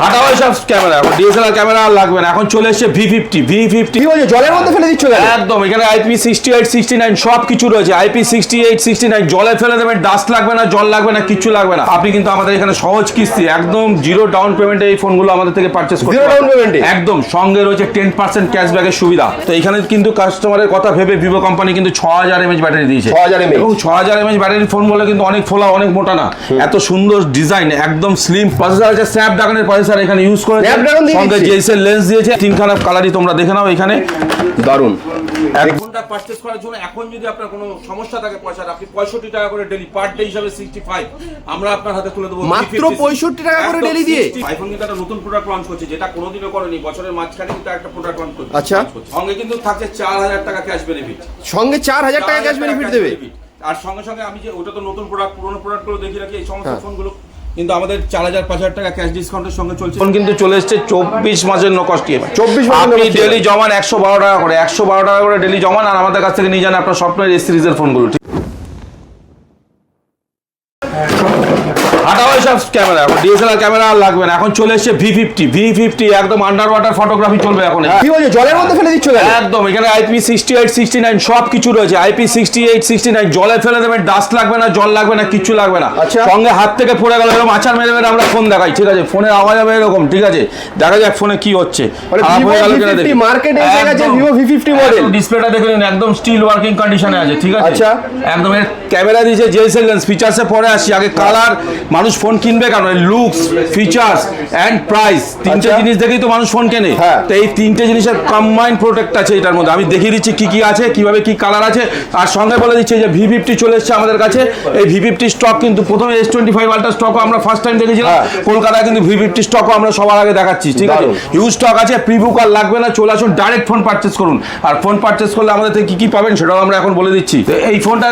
হাটা ওই সব ক্যামেরা এখন ডিএসএলআর ক্যামেরা আর লাগবে না। এখন চলে এসেছে ভি ফিফটি ভি ফিফটি কি বলছে জলের মধ্যে ফেলে দিচ্ছ একদম এখানে IP sixty eight sixty nine সব কিছু রয়েছে। IP sixty eight sixty nine জলে ফেলে দেবেন ডাস্ট লাগবে না জল লাগবে না লাগবে না। আপনি কিন্তু আমাদের এখানে সহজ কিস্তি একদম জিরো ডাউন পেমেন্টে এই ফোনগুলো আমাদের থেকে পারচেস করতে payment একদম সঙ্গে রয়েছে টেন পার্সেন্ট ক্যাশব্যাকের সুবিধা। তো এখানে কিন্তু কাস্টমারের কথা ভেবে ভিভো কোম্পানি কিন্তু ছ হাজার এমএচ ব্যাটারি দিয়েছে। 6000 mAh এবং ছ হাজার এমএচ ব্যাটারির কিন্তু অনেক ফোলা অনেক মোটা না। এত সুন্দর ডিজাইন একদম স্লিম প্রসেসর আছে স্ন্যাপড্রাগনের প্রসেসর এখানে ইউজ করে সঙ্গে? জেসের লেন্স দিয়েছে তিনখানা কালারই তোমরা দেখে নাও এখানে দারুণ এক ঘণ্টা পারচেস করার জন্য এখন যদি আপনার কোনো সমস্যা থাকে পয়সার আপনি পঁয়ষট্টি টাকা করে ডেলি পার ডে হিসাবে সিক্সটি ফাইভ আমরা আপনার হাতে তুলে দেবো মাত্র 65 টাকা করে daily দিয়ে? আইফোন কিন্তু একটা নতুন প্রোডাক্ট লঞ্চ করছে যেটা কোনোদিনও করেনি বছরের মাঝখানে কিন্তু একটা প্রোডাক্ট লঞ্চ করছে আচ্ছা। সঙ্গে কিন্তু থাকছে চার হাজার টাকা ক্যাশ বেনিফিট সঙ্গে চার হাজার টাকা ক্যাশ বেনিফিট দেবে আর সঙ্গে সঙ্গে আমি যে ওটা তো নতুন প্রোডাক্ট পুরোনো প্রোডাক্টগুলো দেখি রাখি এই সমস্ত হ্যাঁ। ফোনগুলো কিন্তু আমাদের চার হাজার পাঁচ হাজার টাকা ক্যাশ ডিসকাউন্টের সঙ্গে চলছে। এখন কিন্তু চলে এসছে চব্বিশ মাসের নো কস্ট ইএমআই 24 মাসের আপনি ডেলি জমান একশো বারো টাকা করে একশো বারো টাকা করে ডেলি জমান আর আমাদের কাছ থেকে নিয়ে যান আপনার স্বপ্নের এই সিরিজের ফোনগুলো ঠিক? হাটা ওই সব ক্যামেরা এখন ডিএসএলআর ক্যামেরা আর লাগবে না এখন চলে এসছে ভি ফিফটি ভি ফিফটি একদম আন্ডার ওয়াটার ফটোগ্রাফি চলবে এখন কি বলছে জলের মধ্যে ফেলে দিচ্ছ একদম এখানে IP sixty eight sixty nine সব কিছু রয়েছে IP sixty eight sixty nine জলে ফেলে দেবেন ডাস্ট লাগবে না জল লাগবে না কিচ্ছু লাগবে না আচ্ছা। সঙ্গে হাত থেকে পড়ে গেল এরকম আচার মেরে মেরে আমরা ফোন দেখাই ঠিক আছে ফোনের আওয়াজ হবে এরকম ঠিক আছে দেখা যাক ফোনে কি হচ্ছে খারাপ Vivo হয়ে গেল কিনা V50 দেখি। market এসে গেছে একদম। Vivo V50 model। একদম ডিসপ্লেটা দেখে নিন একদম স্টিল ওয়ার্কিং কন্ডিশনে আছে ঠিক আছে আচ্ছা। একদম ক্যামেরা দিয়েছে জেসেল লেন্স ফিচার্সে পরে আসি আগে কালার মানুষ ফোন কিনবে কেন? লুকস ফিচার্স এন্ড প্রাইস তিনটে আচ্ছা। জিনিস দেখেই তো মানুষ ফোন কেনে। হ্যাঁ। তো এই তিনটে জিনিসের কম্বাইন্ড প্রোডাক্ট আছে এটার মধ্যে। আমি দেখিয়ে দিচ্ছি কি কি আছে কীভাবে কি কালার আছে। আর সঙ্গে বলে দিচ্ছি যে ভি ফিফটি চলে এসেছে আমাদের কাছে। এই ভি ফিফটি স্টক কিন্তু প্রথমে এস টোয়েন্টি ফাইভ আল্ট্রা স্টকও আমরা ফার্স্ট টাইম দেখেছিলাম। হ্যাঁ। কলকাতায় কিন্তু ভি ফিফটি স্টকও আমরা সবার আগে দেখাচ্ছি ঠিক আছে? হিউজ স্টক আছে প্রিবুক আর লাগবে না চলে আসুন ডাইরেক্ট ফোন পারচেস করুন। আর ফোন পারচেস করলে আমাদের থেকে কি কি পাবেন সেটাও আমরা এখন বলে দিচ্ছি। তো এই ফোনটা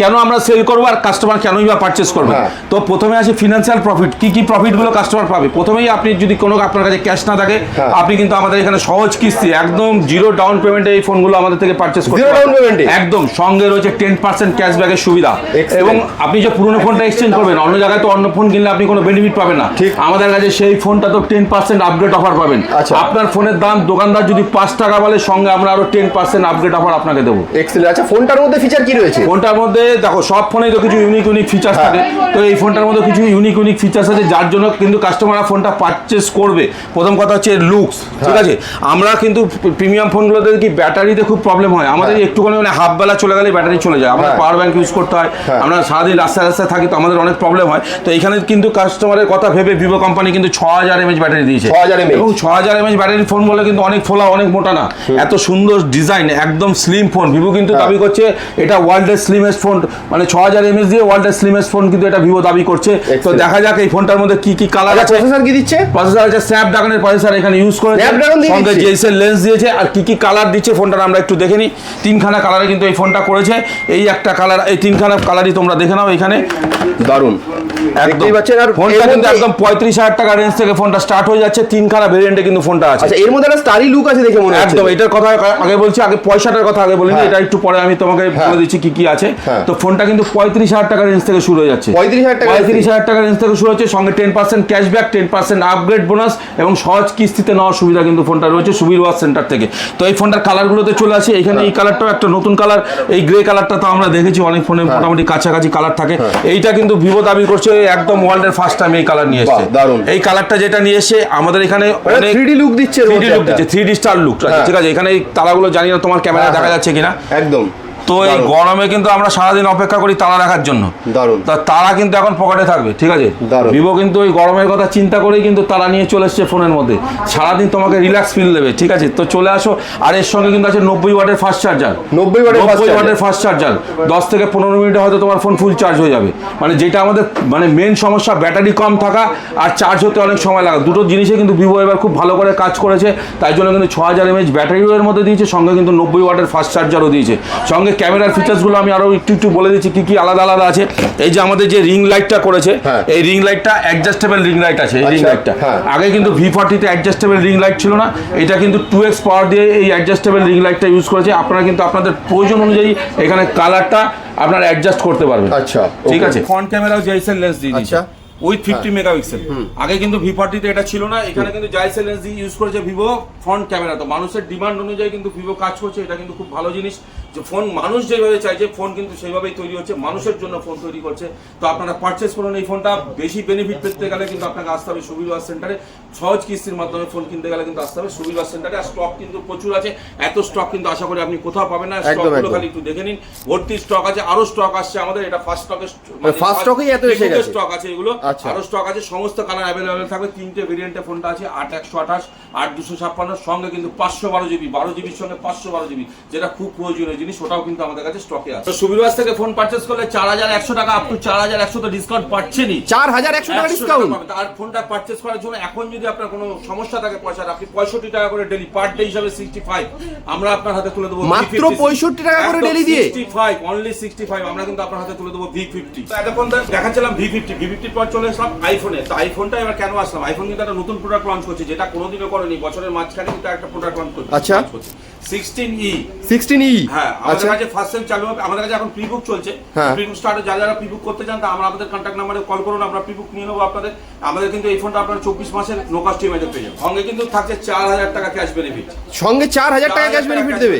কেন আমরা সেল করব আর কাস্টমার কেনই বা পারচেস করবে? হ্যাঁ। তো প্রথমে আছে ফিনান্সিয়াল প্রফিট কি কি প্রফিটগুলো কাস্টমার পাবে? প্রথমেই আপনি যদি কোনো আপনার কাছে ক্যাশ না থাকে হ্যাঁ। আপনি কিন্তু আমাদের এখানে সহজ কিস্তি একদম জিরো ডাউন পেমেন্টে এই ফোনগুলো আমাদের থেকে পারচেস করতে পারবেন। একদম সঙ্গে রয়েছে টেন পার্সেন্ট ক্যাশব্যাকের সুবিধা। এবং আপনি যে পুরনো ফোনটা এক্সচেঞ্জ করবেন অন্য জায়গায় তো অন্য ফোন কিনলে আপনি কোনো বেনিফিট পাবেন না। ঠিক। আমাদের কাছে সেই ফোনটা তো টেন পার্সেন্ট আপগ্রেড অফার পাবেন। আচ্ছা। আপনার ফোনের দাম দোকানদার যদি পাঁচ টাকা বলে সঙ্গে আমরা আরও টেন পার্সেন্ট আপগ্রেড অফার আপনাকে দেবো। আচ্ছা ফোনটার মধ্যে ফিচার কি রয়েছে? ফোনটার মধ্যে দেখো সব ফোনেই তো কিছু ইউনিক ইউনিক ফিচার্স থাকে। তো এই ফোনটার মধ্যে কিছু ইউনিক ইউনিক ফিচার্স আছে যার জন্য কিন্তু কাস্টমাররা ফোনটা পারচেস করবে। প্রথম কথা হচ্ছে লুকস ঠিক আছে? আমরা কিন্তু প্রিমিয়াম ফোনগুলোতে কি ব্যাটারিতে খুব প্রবলেম হয়। আমাদের একটুখানি মানে হাফ বেলা চলে গেলে ব্যাটারি চলে যায়। আমাদের হ্যাঁ। পাওয়ার ব্যাংক ইউজ করতে হয়। হ্যাঁ। আমরা সারাদিন রাস্তায় রাস্তায় থাকি তো আমাদের অনেক প্রবলেম হয়। তো এখানে কিন্তু কাস্টমারের কথা ভেবে ভিভো কোম্পানি কিন্তু ছ হাজার এমএচ ব্যাটারি দিয়েছে। 6000 mAh এবং ছ হাজার এমএচ ব্যাটারির ফোন বলে কিন্তু অনেক ফোলা অনেক মোটা না। এত সুন্দর ডিজাইন একদম স্লিম ফোন ভিভো কিন্তু হ্যাঁ। দাবি করছে এটা ওয়ার্ল্ডের স্লিমেস্ট ফোন মানে ছ হাজার এমএচ দিয়ে ওয়ার্ল্ডের স্লিমেস্ট ফোন কিন্তু এটা ভিভো দাবি করছে। তো দেখা যাক এই ফোনটার মধ্যে কি কি কালার আচ্ছা আছে। প্রসেসর কি দিচ্ছে? প্রসেসর আছে স্ন্যাপড্রাগনের প্রসেসর এখানে ইউজ করে সঙ্গে? জেসের লেন্স দিয়েছে আর কি কি কালার দিচ্ছে ফোনটার আমরা একটু দেখে নিই। তিনখানা কালারে কিন্তু এই ফোনটা করেছে। এই একটা কালার এই তিনখানা কালারই তোমরা দেখে নাও এখানে। দারুণ দেখতেই পাচ্ছেন আর ফোনটা কিন্তু একদম পঁয়ত্রিশ হাজার টাকা রেঞ্জ থেকে ফোনটা স্টার্ট হয়ে যাচ্ছে। তিনখানা ভেরিয়েন্টে কিন্তু ফোনটা আছে। আচ্ছা এর মধ্যে একটা স্টারি লুক আছে দেখে মনে হচ্ছে। একদম এটার কথা আগে বলছি আগে পয়সাটার কথা আগে বলিনি হ্যাঁ। এটা একটু পরে আমি তোমাকে হ্যাঁ। বলে দিচ্ছি কি কি আছে। হ্যাঁ। তো ফোনটা কিন্তু পঁয়ত্রিশ হাজার টাকা রেঞ্জ থেকে শুরু হয়ে যাচ্ছে। 35,000 টাকা পঁয়ত্রিশ হাজার টাকা রেঞ্জ থেকে শুরু হচ্ছে সঙ্গে ten percent cashback ten percent upgrade bonus এবং সহজ কিস্তিতে নেওয়ার সুবিধা কিন্তু ফোনটা রয়েছে সুবীর ওয়াশ সেন্টার থেকে। তো এই ফোনটার কালারগুলোতে চলে আসে। এখানে এই কালারটাও একটা নতুন কালার এই গ্রে কালারটা তো আমরা দেখেছি অনেক ফোনে হ্যাঁ। মোটামুটি কাছাকাছি কালার থাকে। এইটা কিন্তু ভিভো দাবি করছে একদম ওয়ার্ল্ডের ফার্স্ট টাইম এই কালার নিয়ে এসছে। এই কালারটা যেটা নিয়ে এসে আমাদের এখানে অনেক 3D লুক দিচ্ছে এর 3D মধ্যে লুক দিচ্ছে থ্রি ডি স্টার লুক হ্যাঁ। ঠিক আছে এখানে এই তারাগুলো জানি না তোমার ক্যামেরা হ্যাঁ, দেখা হ্যাঁ। যাচ্ছে কিনা। একদম। তো এই গরমে কিন্তু আমরা সারাদিন অপেক্ষা করি তারা রাখার জন্য। দারুণ। তা তারা কিন্তু এখন পকেটে থাকবে ঠিক আছে। ভিভো কিন্তু ওই গরমের কথা চিন্তা করেই কিন্তু তারা নিয়ে চলে এসছে ফোনের মধ্যে। সারাদিন তোমাকে রিল্যাক্স ফিল দেবে ঠিক আছে? তো চলে আসো আর এর সঙ্গে কিন্তু আছে নব্বই ওয়াটের ফাস্ট চার্জার 90 ওয়াটের fast নব্বই charger। ওয়াটের ফাস্ট চার্জার দশ থেকে পনেরো মিনিটে হয়তো তোমার ফোন ফুল চার্জ হয়ে যাবে। মানে যেটা আমাদের মানে মেন সমস্যা ব্যাটারি কম থাকা আর চার্জ হতে অনেক সময় লাগা। দুটো জিনিসে কিন্তু ভিভো এবার খুব ভালো করে কাজ করেছে। তাই জন্য কিন্তু ছ হাজার এমএচ ব্যাটারিও এর মধ্যে দিয়েছে সঙ্গে কিন্তু নব্বই ওয়াটের ফাস্ট চার্জারও দিয়েছে। সঙ্গে ক্যামেরার ফিচার্সগুলো আমি আরও একটু একটু বলে দিচ্ছি কি কি আলাদা আলাদা আছে। এই যে আমাদের যে রিং লাইটটা করেছে হ্যাঁ। এই রিং লাইটটা অ্যাডজাস্টেবল রিং লাইট আছে এই রিং আচ্ছা, লাইটটা হ্যাঁ। আগে কিন্তু ভি ফর্টিতে অ্যাডজাস্টেবল রিং লাইট ছিল না এটা কিন্তু টু এক্স পাওয়ার দিয়ে এই অ্যাডজাস্টেবল রিং লাইটটা ইউজ করেছে। আপনারা কিন্তু আপনাদের প্রয়োজন অনুযায়ী এখানে কালারটা আপনারা অ্যাডজাস্ট করতে পারবেন। আচ্ছা, ঠিক আছে? ফ্রন্ট ক্যামেরাও জেসেল লেন্স দিয়ে দিয়েছে। আচ্ছা। উইথ ফিফটি মেগাপিক্সেল আগে কিন্তু ভি ফর্টিতে এটা ছিল না এখানে কিন্তু জাইসেল লেন্স ইউজ করেছে ভিভো ফ্রন্ট ক্যামেরা তো মানুষের ডিমান্ড অনুযায়ী কিন্তু ভিভো কাজ করছে এটা কিন্তু খুব ভালো জিনিস। যে ফোন মানুষ যেভাবে চাইছে ফোন কিন্তু সেইভাবেই তৈরি হচ্ছে মানুষের জন্য ফোন তৈরি করছে। তো আপনারা পারচেস করুন এই ফোনটা বেশি বেনিফিট পেতে গেলে কিন্তু আপনাকে আসতে হবে সুবিধা সেন্টারে। সহজ কিস্তির মাধ্যমে ফোন কিনতে গেলে কিন্তু আসতে হবে সুবিধা সেন্টারে আর স্টক কিন্তু প্রচুর আছে। এত স্টক কিন্তু আশা করি আপনি কোথাও পাবেন না। স্টকগুলো খালি একটু দেখে নিন। ভর্তি স্টক আছে আরও স্টক আসছে আমাদের এটা ফার্স্ট স্টকে first stock এত এসে গেছে? স্টক আছে এগুলো আচ্ছা। আরও স্টক আছে সমস্ত কালার অ্যাভেলেবেল থাকবে। তিনটে ভেরিয়েন্টে ফোনটা আছে আট একশো আঠাশ আট দুশো ছাপ্পান্ন সঙ্গে কিন্তু পাঁচশো বারো জিবি বারো জিবির সঙ্গে পাঁচশো বারো জিবি যেটা খুব প্রয়োজনীয় জিনিস ওটাও কিন্তু আমাদের কাছে স্টকে আছে। সুবিধাস থেকে ফোন পারচেস করলে চার হাজার একশো টাকা আপ টু চার হাজার একশো তো ডিসকাউন্ট পাচ্ছেনই। চার হাজার একশো টাকা ডিসকাউন্ট আর ফোনটা পারচেস করার জন্য এখন যদি আপনার কোনো সমস্যা থাকে পয়সার আপনি পঁয়ষট্টি টাকা করে ডেলি পার ডে হিসাবে সিক্সটি ফাইভ আমরা আপনার হাতে তুলে দেবো মাত্র 65 টাকা করে daily দিয়ে? Sixty five only sixty five আমরা কিন্তু আপনার হাতে তুলে দেবো ভি ফিফটি এতক্ষণ দেখাচ্ছিলাম ভি ফিফটি ভি ফিফটির পর চলে আসলাম আইফোনে তো আইফোনটা এবার কেন আসলাম? আইফোন কিন্তু একটা নতুন প্রোডাক্ট লঞ্চ করছে যেটা কোনোদিনও করেনি বছরের মাঝখানে কিন্তু একটা প্রোডাক্ট লঞ্চ করছে। আচ্ছা। সিক্সটিন ই হ্যাঁ আমাদের আচ্ছা। কাছে ফার্স্ট সেল চালু হবে। আমাদের কাছে এখন প্রিবুক চলছে। হ্যাঁ। প্রিবুক স্টার্টে যারা যারা প্রিবুক করতে চান তা আমরা আমাদের কন্ট্যাক্ট নাম্বারে কল করুন আমরা প্রিবুক নিয়ে নেব আপনাদের। আমাদের কিন্তু এই ফোনটা আপনার চব্বিশ মাসের নো কাস্ট পেয়ে যাবেন। সঙ্গে কিন্তু থাকছে চার হাজার টাকা ক্যাশ বেনিফিট সঙ্গে চার হাজার টাকা ক্যাশ বেনিফিট দেবে?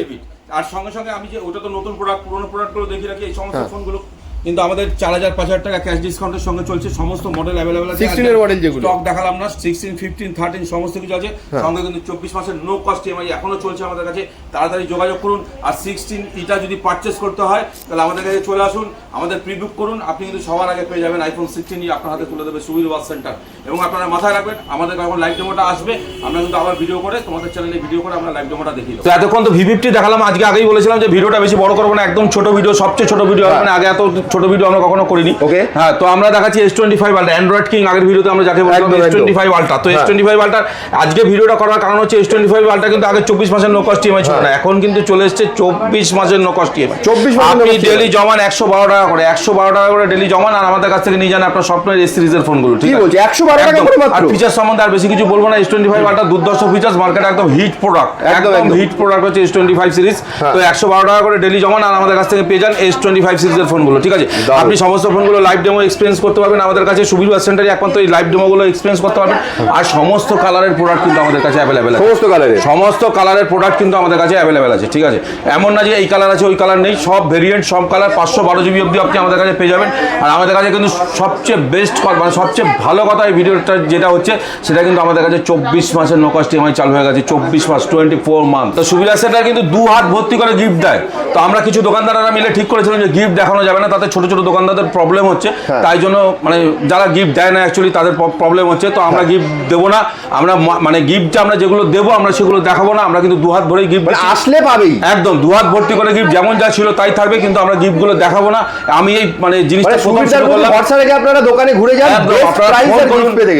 আর সঙ্গে সঙ্গে আমি যে ওটা তো নতুন প্রোডাক্ট পুরোনো প্রোডাক্টগুলো দেখি রাখি এই সমস্ত ফোন ফোনগুলো কিন্তু আমাদের চার হাজার পাঁচ হাজার টাকা ক্যাশ ডিসকাউন্টের সঙ্গে চলছে সমস্ত মডেল অ্যাভেলেবেল আছে 16 এর model যেগুলো। স্টক দেখালাম না সিক্সটিন ফিফটিন থার্টিন সমস্ত কিছু আছে হ্যাঁ। সঙ্গে কিন্তু চব্বিশ মাসের নো কস্ট ইএমআই এখনও চলছে আমাদের কাছে তাড়াতাড়ি যোগাযোগ করুন আর সিক্সটিন এটা যদি পারচেস করতে হয় তাহলে আমাদের কাছে চলে আসুন আমাদের প্রিবুক করুন আপনি কিন্তু সবার আগে পেয়ে যাবেন আইফোন সিক্সটিন আপনার হাতে তুলে দেবে সুবিধা বাস সেন্টার এবং আপনারা মাথায় রাখবেন আমাদের যখন লাইভ ডেমোটা আসবে আমরা কিন্তু আবার ভিডিও করে তোমাদের চ্যানেলে ভিডিও করে আমরা লাইভ ডেমোটা দেখিয়ে তো এতক্ষণ তো ভি ফিফটি দেখালাম আজকে আগেই বলেছিলাম যে ভিডিওটা বেশি বড় করব না একদম ছোট ভিডিও সবচেয়ে ছোট ভিডিও। মানে আগে এত ছোট ভিডিও আমরা কখনো করিনি। ওকে হ্যাঁ তো আমরা দেখাচ্ছি S twenty five ultra Android king আগের ভিডিওতে আমরা যাকে একদম, এস টোয়েন্টি ফাইভ আলটা তো এস হ্যাঁ। টোয়েন্টি ফাইভ আলটার আজকে ভিডিওটা করার কারণ হচ্ছে এস টোয়েন্টি ফাইভ আলটা কিন্তু আগে চব্বিশ মাসের নো কস্ট ইএমআই ছিল না। এখন কিন্তু চলে এসছে চব্বিশ মাসের নো কস্ট ইএমআই 24 মাসের no আপনি ডেলি জমান একশো বারো টাকা করে। একশো বারো টাকা করে ডেলি জমান আর আমাদের কাছ থেকে নিয়ে যান আপনার স্বপ্নের এস সিরিজের ফোনগুলো ঠিক আছে? একশো বারো টাকা করে আর ফিচার সম্বন্ধে আর বেশি কিছু বলব না। এস টোয়েন্টি ফাইভ আলটা দুর্দর্শ ফিচার্স মার্কেটে একদম হিট প্রোডাক্ট একদম। হিট প্রোডাক্ট হচ্ছে এস টোয়েন্টি ফাইভ সিরিজ হ্যাঁ। তো একশো বারো টাকা করে ডেলি জমান আর আমাদের কাছ থেকে পেয়ে যান এস টোয়েন্টি ফাইভ সিরিজের ফোনগুলো ঠিক আছে? দারুণ। আপনি সমস্ত ফোনগুলো লাইভ ডেমো এক্সপিরিয়েন্স করতে পারবেন। আমাদের কাছে সুবিধা সেন্টারে একমাত্র এই লাইভ ডেমোগুলো এক্সপিরিয়েন্স করতে পারবেন। আর সমস্ত কালারের প্রোডাক্ট কিন্তু আমাদের কাছে অ্যাভেলেবেল আছে। সমস্ত কালারের সমস্ত কালারের প্রোডাক্ট কিন্তু আমাদের কাছে অ্যাভেলেবেল আছে ঠিক আছে? এমন না যে এই কালার আছে ওই কালার নেই। সব ভেরিয়েন্ট সব কালার পাঁচশো বারো জিবি অবধি আপনি আমাদের কাছে পেয়ে যাবেন। আর আমাদের কাছে কিন্তু সবচেয়ে বেস্ট মানে সবচেয়ে ভালো কথা এই ভিডিওটা যেটা হচ্ছে সেটা কিন্তু আমাদের কাছে চব্বিশ মাসের নো কস্ট ইএমআই চালু হয়ে গেছে চব্বিশ মাস টোয়েন্টি ফোর মান্থ তো সুবিধা সেন্টার কিন্তু দু হাত ভর্তি করে গিফট দেয়। তো আমরা কিছু দোকানদাররা মিলে ঠিক করেছিলাম যে গিফট দেখানো যাবে না তাতে ছোট ছোট দোকানদারদের প্রবলেম হচ্ছে। হ্যাঁ। তাই জন্য মানে যারা গিফট দেয় না অ্যাকচুয়ালি তাদের প্রবলেম হচ্ছে। তো আমরা গিফট দেবো না। আমরা মানে গিফট আমরা যেগুলো দেবো আমরা সেগুলো দেখাবো না। আমরা কিন্তু দু হাত ভরেই গিফট মানে আসলে পাবেই। একদম দু হাত ভর্তি করে গিফট যেমন যা ছিল তাই থাকবে কিন্তু আমরা গিফটগুলো দেখাবো না। আমি এই মানে জিনিসটা মানে প্রথম সুবিধার শুরু করলাম। ভরসা রেখে আপনারা দোকানে ঘুরে যান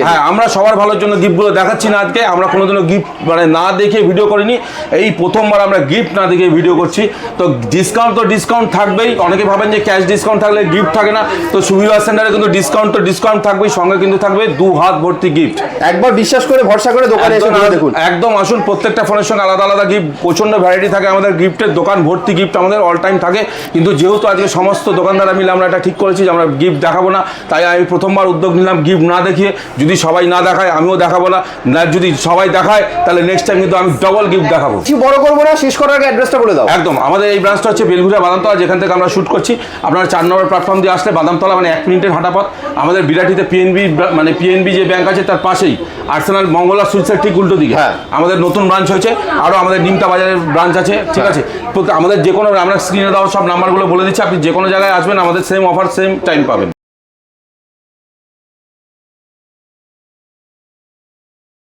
হ্যাঁ আমরা সবার ভালোর জন্য গিফটগুলো দেখাচ্ছি না আজকে। আমরা কোনোদিনও গিফট মানে না দেখে ভিডিও করিনি। এই প্রথমবার আমরা গিফট না দেখে ভিডিও করছি। তো ডিসকাউন্ট তো ডিসকাউন্ট থাকবেই। অনেকে ভাবেন যে ক্যাশ ডিসকাউন্ট থাকলে গিফট থাকে না। তো সুবিধা সেন্টারে কিন্তু ডিসকাউন্ট তো ডিসকাউন্ট থাকবেই সঙ্গে কিন্তু থাকবে দু হাত ভর্তি গিফট একবার বিশ্বাস করে ভরসা করে দোকানে এসে আসুন- দেখুন। একদম আসুন প্রত্যেকটা ফোনের সঙ্গে আলাদা আলাদা গিফট প্রচণ্ড ভ্যারাইটি থাকে আমাদের গিফটের দোকান ভর্তি গিফট আমাদের অল টাইম থাকে। কিন্তু যেহেতু আজকে সমস্ত দোকানদাররা মিলে আমরা এটা ঠিক করেছি যে আমরা গিফট দেখাবো না তাই আমি প্রথমবার উদ্যোগ নিলাম গিফট না দেখিয়ে। যদি সবাই না দেখায় আমিও দেখাবো না। না যদি সবাই দেখায় তাহলে নেক্সট টাইম কিন্তু আমি ডবল গিফট দেখাবো। কিছু বড় করব না শেষ করার আগে অ্যাড্রেসটা বলে দাও। একদম আমাদের এই ব্রাঞ্চটা হচ্ছে বেলঘুরা বাদামতলা যেখান থেকে আমরা শ্যুট করছি। আপনারা চার নম্বর প্ল্যাটফর্ম দিয়ে আসলে বাদামতলা মানে এক মিনিটের হাঁটা পথ আমাদের বিরাটিতে পিএনবি মানে পিএনবি যে ব্যাংক আছে তার পাশেই আর্সেনাল মঙ্গলা সুইটসের ঠিক উল্টো দিকে। হ্যাঁ। আমাদের নতুন ব্রাঞ্চ হয়েছে আরও আমাদের নিমতা বাজারের ব্রাঞ্চ আছে ঠিক আছে? প্রত্যেক- আমাদের যে কোনো আমরা স্ক্রিনে দেওয়া সব নাম্বারগুলো বলে দিচ্ছি আপনি যে কোনো জায়গায় আসবেন আমাদের সেম অফার সেম টাইম পাবেন।